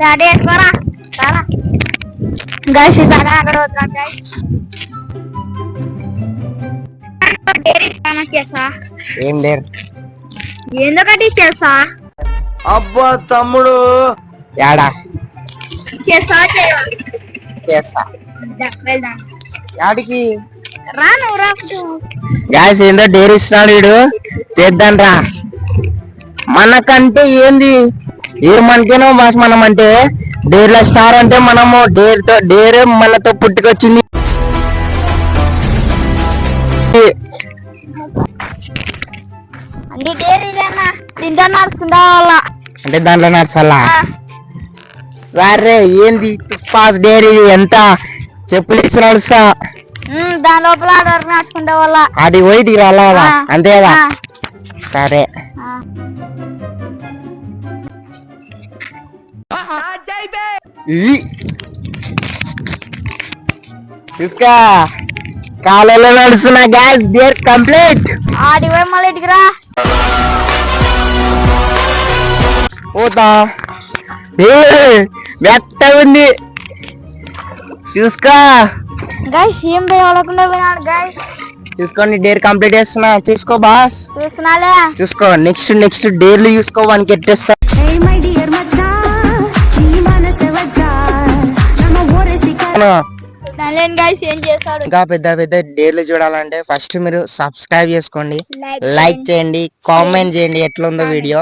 రారా. గైస్ ఈసారి అక్కడ వద్దా గైస్ చేసా ఏం ఎందుకటి చేసా అబ్బా తమ్ముడు. యాడా? చేసా వెళ్దాం. యాడికి? రా నువ్వు రా గ్యాస్ ఏందో డేర్ ఇస్తున్నాడు వీడు. చేద్దాం రా మనకంటే ఏంది? ఏమంటేనో బాస్ మనం అంటే డేర్ల స్టార్ అంటే మనము డేర్తో డేర్ మనతో పుట్టుకొచ్చింది. అంటే దీంట్లో అంటే నడచాలా సరే ఏంది? పాస్ డేర్ ఎంత? చెప్పులు ఇచ్చి నడుస్తా. దాని లోపల నడుచుకుంటా వాళ్ళ? అది పోయి రాలా ఆ. అంతే కదా ఆ. సరే. చూసుకో కాలంలో నడుస్తున్న గ్యాస్ డేర్ కంప్లీట్ మళ్ళీ పోతా. ఏ, మెత్తగా ఉంది. చూసుకో గైస్ ఏం పోయినాడు గైస్ చూసుకోండి డేర్ కంప్లీట్ చేస్తున్నా. చూసుకో బాస్ చూస్తున్నాలే. చూసుకో నెక్స్ట్ నెక్స్ట్ డేర్లు చూసుకో వానికి ఎట్టేస్తా గైస్ ఏం చేస్తాడు? ఇంకా పెద్ద పెద్ద డేర్లు చూడాలంటే ఫస్ట్ మీరు సబ్స్క్రైబ్ చేసుకోండి లైక్ చేయండి. కామెంట్ చేయండి ఎట్లుందో వీడియో